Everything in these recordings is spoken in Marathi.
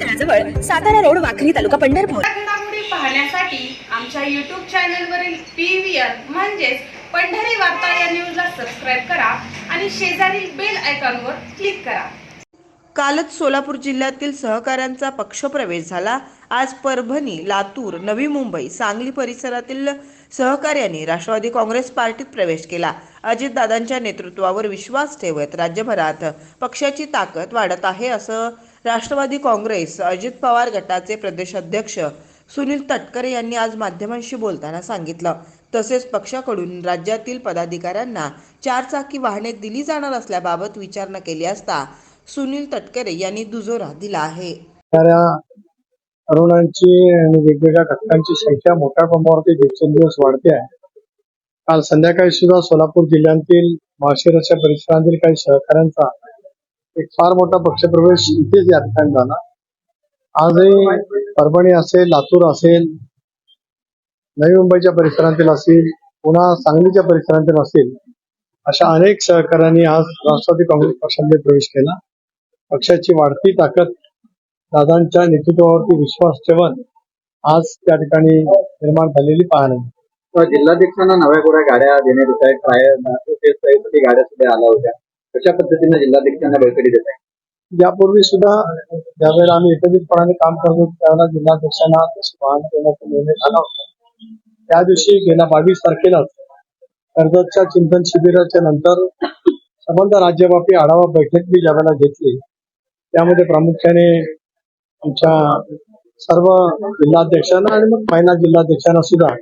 तळाजवळ सातारा रोड वाखरी तालुका पंढरपूर. पाहण्यासाठी आमच्या युट्यूब चॅनलवरील पी व्ही आर म्हणजेच पंढरी वार्ता या न्यूजला सबस्क्राईब करा आणि शेजारील बेल आयकॉनवर क्लिक करा. कालच सोलापूर जिल्ह्यातील सहकाऱ्यांचा पक्षप्रवेश झाला. आज परभणी लातूर नवी मुंबई सांगली परिसरातील सहकार्यांनी राष्ट्रवादी काँग्रेस पार्टीत प्रवेश केला. अजितदादांच्या नेतृत्वावर विश्वास ठेवत राज्यभरात पक्षाची ताकद वाढत आहे असं राष्ट्रवादी काँग्रेस अजित पवार गटाचे प्रदेशाध्यक्ष सुनील तटकरे यांनी आज माध्यमांशी बोलताना सांगितलं. तसेच पक्षाकडून राज्यातील पदाधिकाऱ्यांना चारचाकी वाहने दिली जाणार असल्याबाबत विचारणा केली असता सुनील तटकरे यांनी दुजोरा दिला आहे. तरुणांची आणि वेगवेगळ्या घटकांची संख्या मोठ्या प्रमाणावरती दिवसेंदिवस वाढते आहे. काल संध्याकाळी सुद्धा सोलापूर जिल्ह्यातील माळशिरसच्या परिसरातील काही सहकाऱ्यांचा एक फार मोठा पक्षप्रवेश इथेच या ठिकाणी झाला. आजही परभणी असेल लातूर असेल नवी मुंबईच्या परिसरातील असेल पुन्हा सांगलीच्या परिसरातील असेल अशा अनेक सहकाऱ्यांनी आज राष्ट्रवादी काँग्रेस पक्षामध्ये प्रवेश केला. पक्षाची वाढती ताकद दादांच्या नेतृत्वावरती विश्वास ठेवून आज त्या ठिकाणी निर्माण झालेली पाहणी. जिल्हाध्यक्षांना नव्या गोऱ्या गाड्या देण्यात येत आहेत. गाड्या सुद्धा आल्या होत्या. कशा पद्धतीने जिल्हाध्यक्षांना बळकटी देत आहे यापूर्वी सुद्धा ज्यावेळेला आम्ही एकत्रितपणाने काम करतो त्यावेळेला जिल्हाध्यक्षांना वाहन देण्याचा निर्णय झाला होता. त्या दिवशी गेल्या बावीस तारखेला कर्जतच्या चिंतन शिबिराच्या नंतर संबंध राज्यव्यापी आढावा बैठक मी ज्यावेळेला घेतली त्यामध्ये प्रामुख्याने आमच्या सर्व जिल्हाध्यक्षांना आणि मग महिला जिल्हाध्यक्षांना सुद्धा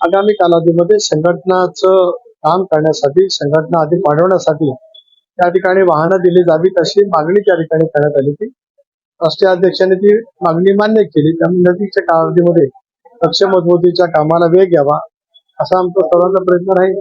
आगामी कालावधीमध्ये संघटनाचं काम करण्यासाठी संघटना अधिक वाढवण्यासाठी त्या ठिकाणी वाहनं दिली जावीत अशी मागणी त्या ठिकाणी करण्यात आली होती. राष्ट्रीय अध्यक्षांनी ती मागणी मान्य केली. त्यामुळे नजीकच्या कालावधीमध्ये पक्ष मजबूतीच्या कामाला वेग यावा असा आमचा सर्वांचा प्रयत्न राहील.